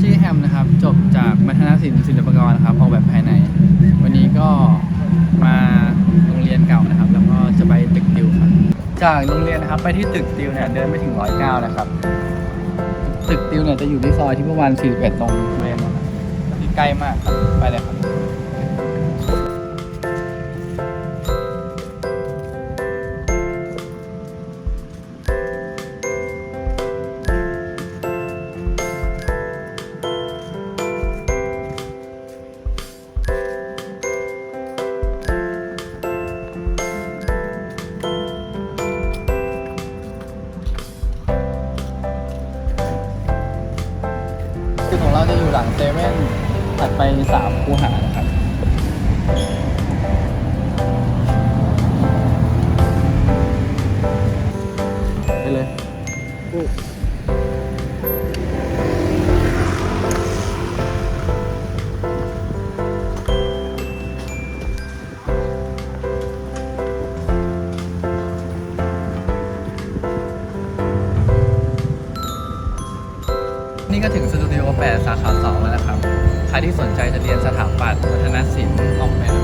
ชื่อแฮมนะครับ จบจากมัธยมศิลป์ศิลปากรนะครับออกแบบภายใน วันนี้ก็มาโรงเรียนเก่านะครับ แล้วก็จะไปตึกติวครับ จากโรงเรียนนะครับ ไปที่ตึกติวเนี่ยเดินไม่ถึงร้อยเก้านะครับ ตึกติวเนี่ยจะอยู่ที่ซอยที่ประมาณ41ตรงบริเวณนะครับที่ใกล้มากครับไปเลยครับ คือของเราจะอยู่หลังเซเว่นถัดไปสามคูหานะครับไปเลย นี่ก็ถึงสตูดิโอ 8 สาขา 2 แล้วนะครับ ใครที่สนใจจะเรียนสถาปัตย์วัฒนศิลป์ออกแบบนะครับเชิญได้เลย